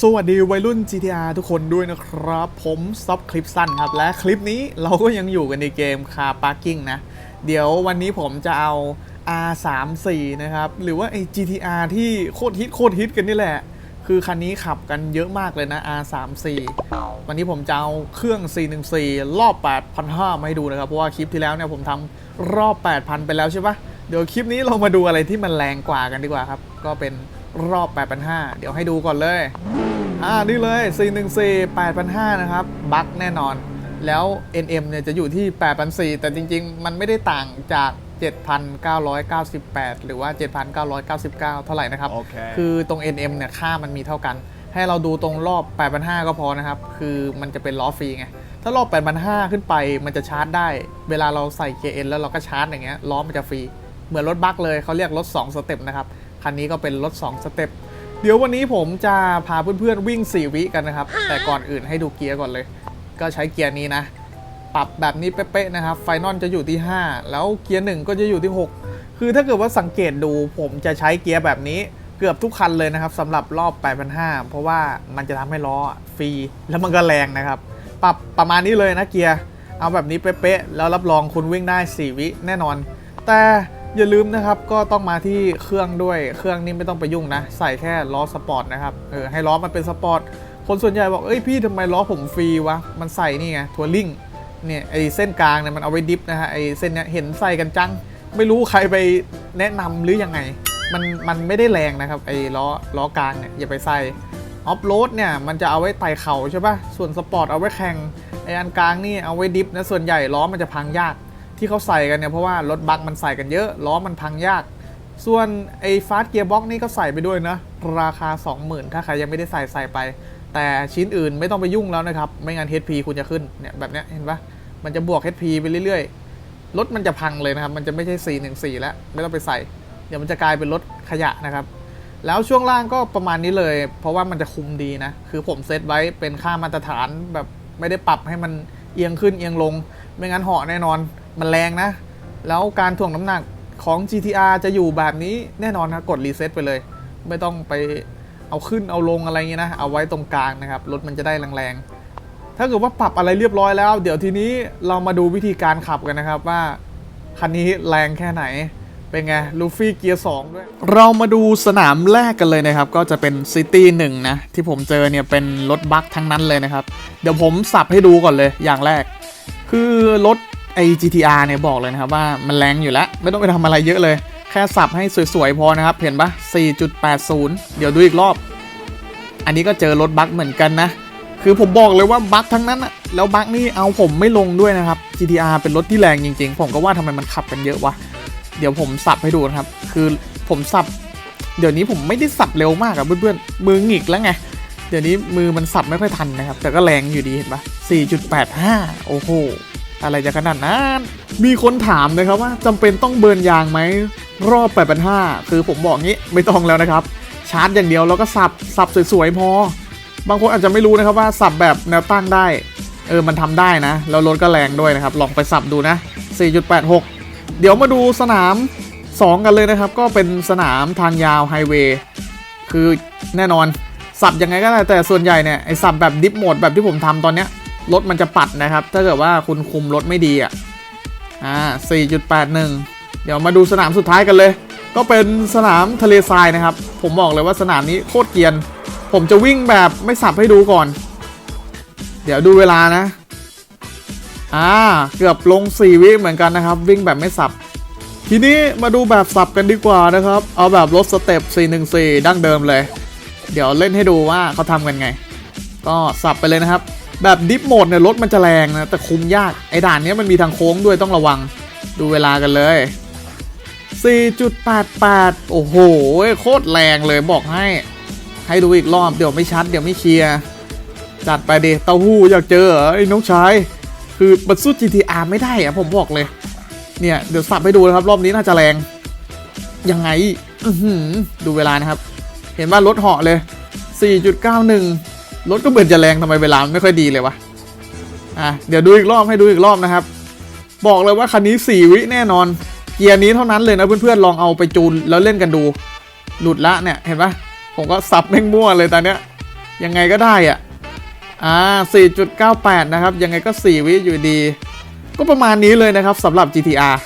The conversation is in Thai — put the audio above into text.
สวัสดีวัยรุ่น GTR ทุกคนด้วยนะครับ ผมซับคลิปสั้นครับ และคลิปนี้เราก็ยังอยู่กันในเกม Car Parking นะ เดี๋ยววันนี้ผมจะเอา R34 นะครับ หรือว่าไอ้ GTR ที่โคตรฮิตโคตรฮิตกันนี่แหละ คือคันนี้ขับกันเยอะมากเลยนะ R34 วันนี้ผมจะเอาเครื่อง 414 รอบ 8,500มาให้ดูนะครับ เพราะว่าคลิปที่แล้วเนี่ยผมทำรอบ 8,000 ไปแล้วใช่ปะเดี๋ยวคลิปนี้เรามาดูอะไรที่มันแรงกว่ากันดีกว่าครับ ก็เป็น รอบ 8,500 เดี๋ยวให้ดูก่อนเลย อ่า นี่เลย 414 8,500 นะครับ บัคแน่นอน แล้ว NM เนี่ยจะอยู่ที่ 8,400 แต่จริง ๆ มันไม่ได้ต่างจาก 7,998 หรือว่า 7,999 เท่าไหร่นะครับโอเคคือตรง NM เนี่ยค่ามันมีเท่ากัน ให้เราดูตรงรอบ 8,500 ก็พอนะครับ คือมันจะเป็นล้อฟรีไงถ้ารอบ 8,500 ขึ้นไปมันจะชาร์จได้ เวลาเราใส่ KN แล้วเราก็ชาร์จอย่างเงี้ยล้อมันจะฟรี เหมือนรถบัคเลยเขาเรียกรถ 2 สเต็ปนะครับ คันนี้ก็เป็นรถ 2 สเต็ป เดี๋ยววันนี้ผมจะพาเพื่อนๆวิ่ง 4 วิกันนะครับ แต่ก่อนอื่นให้ดูเกียร์ก่อนเลย ก็ใช้เกียร์นี้นะ ปรับแบบนี้เป๊ะๆนะครับ ไฟนอลจะอยู่ที่ 5 แล้วเกียร์1ก็จะอยู่ที่ 6 คือถ้าเกิดว่าสังเกตดูผมจะใช้เกียร์แบบนี้เกือบทุกคันเลยนะครับสำหรับรอบ 8,500 เพราะว่ามันจะทำให้ล้อฟรี แล้วมันก็แรงนะครับ ปรับประมาณนี้เลยนะเกียร์ เอาแบบนี้เป๊ะๆ แล้วรับรองคุณวิ่งได้ 4 วิแน่นอน แต่ อย่าลืมนะครับก็ต้องมาที่เครื่องด้วยเครื่องนี้ไม่ต้องไปยุ่งนะ ใส่แค่ล้อสปอร์ตนะครับเออให้ล้อมันเป็นสปอร์ตคนส่วนใหญ่บอกเอ้ยพี่ทำไมล้อผมฟรีวะมันใส่นี่ไงทัวริงเนี่ยไอเส้นกลางเนี่ยมันเอาไว้ดิฟนะฮะไอเส้นเนี้ยเห็นใส่กันจัง ไม่รู้ใครไปแนะนำหรือยังไง มันมันไม่ได้แรงนะครับไอล้อล้อกลางเนี่ยอย่าไปใส่ออฟโรดเนี่ยมันจะเอาไว้ไต่เขาใช่ปะส่วนสปอร์ตเอาไว้แข่งไออันกลางนี่เอาไว้ดิฟนะส่วนใหญ่ล้อมันจะพังยาก ที่เขาใส่กันเนี่ยเพราะว่ารถบัคมันใส่กันเยอะล้อมันพังยาก ส่วนไอ้ฟาสเกียร์บ็อกนี่ก็ใส่ไปด้วยนะ ราคา 20,000 ถ้าใครยังไม่ได้ใส่ใส่ไป แต่ชิ้นอื่นไม่ต้องไปยุ่งแล้วนะครับ ไม่งั้น HP คุณจะขึ้นเนี่ยแบบเนี้ยเห็นปะมันจะบวก HP ไปเรื่อยๆรถมันจะพังเลยนะครับ มันจะไม่ใช่ 414 แล้วไม่ต้องไปใส่ เดี๋ยวมันจะกลายเป็นรถขยะนะครับแล้วช่วงล่างก็ประมาณนี้เลย เพราะว่ามันจะคุมดีนะ คือผมเซตไว้เป็นค่ามาตรฐานแบบไม่ได้ปรับให้มันเอียงขึ้นเอียงลง ไม่งั้นเหาะแน่นอน มันแรงนะ แล้วการถ่วงน้ำหนักของ GTR จะอยู่แบบนี้แน่นอนนะกดรีเซ็ตไปเลย ไม่ต้องไปเอาขึ้นเอาลงอะไรเงี้ยนะ เอาไว้ตรงกลางนะครับ รถมันจะได้แรงๆ ถ้าเกิดว่าปรับอะไรเรียบร้อยแล้ว เดี๋ยวทีนี้เรามาดูวิธีการขับกันนะครับว่า คันนี้แรงแค่ไหน เป็นไง ลูฟี่เกียร์2ด้วย เรามาดูสนามแรกกันเลยนะครับ ก็จะเป็นซิตี้หนึ่งนะ ที่ผมเจอเนี่ยเป็นรถบัคทั้งนั้นเลยนะครับ เดี๋ยวผมสับให้ดูก่อนเลยอย่างแรก คือรถ ไอ GTR เนี่ยบอกเลยนะครับว่ามันแรงอยู่แล้ว ไม่ต้องไปทำอะไรเยอะเลย แค่สับให้สวยๆ พอนะครับ เห็นปะ4.80 เดี๋ยวดูอีกรอบ อันนี้ก็เจอรถบัคเหมือนกันนะ คือผมบอกเลยว่าบัคทั้งนั้นอะแล้วบัคนี่เอาผมไม่ลงด้วยนะครับ GTR เป็นรถที่แรงจริงๆ ผมก็ว่าทำไมมันขับกันเยอะวะ เดี๋ยวผมสับให้ดูนะครับ คือผมสับ เดี๋ยวนี้ผมไม่ได้สับเร็วมากอะเพื่อนๆ มือหงิกแล้วไง เดี๋ยวนี้มือมันสับไม่ค่อยทันนะครับ แต่ก็แรงอยู่ดีเห็นปะ4.85 โอ้โห อะไรจะขนาดนั้น มีคนถามนะครับว่าจำเป็นต้องเบิร์นยางไหมรอบ8,500คือผมบอกงี้ไม่ต้องแล้วนะครับ ชาร์จอย่างเดียวแล้วก็สับสับสวยๆพอ บางคนอาจจะไม่รู้นะครับว่าสับแบบแนวตั้งได้ เออมันทำได้นะ แล้วรถก็แรงด้วยนะครับ ลองไปสับดูนะ 4.86 เดี๋ยวมาดูสนาม 2 กันเลยนะครับ ก็เป็นสนามทางยาวไฮเวย์คือแน่นอนสับยังไงก็ได้แต่ส่วนใหญ่เนี่ยไอสับแบบดิฟโหมดแบบที่ผมทำตอนเนี้ย รถมันจะปัดนะครับ ถ้าเกิดว่าคุณคุมรถไม่ดีอะอ่า 4.81 เดี๋ยวมาดูสนามสุดท้ายกันเลย ก็เป็นสนามทะเลทรายนะครับ ผมบอกเลยว่าสนามนี้โคตรเกียน ผมจะวิ่งแบบไม่สับให้ดูก่อน เดี๋ยวดูเวลานะ อ่า เกือบลง 4 วิเหมือนกันนะครับ วิ่งแบบไม่สับ ทีนี้มาดูแบบสับกันดีกว่านะครับ เอาแบบรถสเต็ป 414 ดั้งเดิมเลย เดี๋ยวเล่นให้ดูว่าเขาทำกันไง ก็สับไปเลยนะครับ แบบดิฟโหมดเนี่ยรถมันจะแรงนะ แต่คุมยาก ไอ้ด่านนี้มันมีทางโค้งด้วยต้องระวังดูเวลากันเลย 4.88 โอ้โห โคตรแรงเลยบอกให้ ให้ดูอีกรอบเดี๋ยวไม่ชัด เดี๋ยวไม่เคลียร์ จัดไปดิเต้าหู้อยากเจอเอไอ้น้องชาย คือมันสู้ GTR ไม่ได้อะผมบอกเลย เนี่ย เดี๋ยวสับให้ดูนะครับ รอบนี้น่าจะแรง ยังไงอือดูเวลานะครับ เห็นว่ารถเหาะเลย 4.91 รถก็เบิดจะแรงทำไมเวลามันไม่ค่อยดีเลยวะอะเดี๋ยวดูอีกรอบให้ดูอีกรอบนะครับ บอกเลยว่าคันนี้ 4 วิแน่นอน เกียร์นี้เท่านั้นเลยนะเพื่อนๆลองเอาไปจูนแล้วเล่นกันดู หลุดละเนี่ยเห็นปะผมก็สับแม่งมั่วเลยตอนเนี้ยยังไงก็ได้อะอ่า4.98 นะครับ ยังไงก็ 4 วิอยู่ดี ก็ประมาณนี้เลยนะครับสำหรับ GTR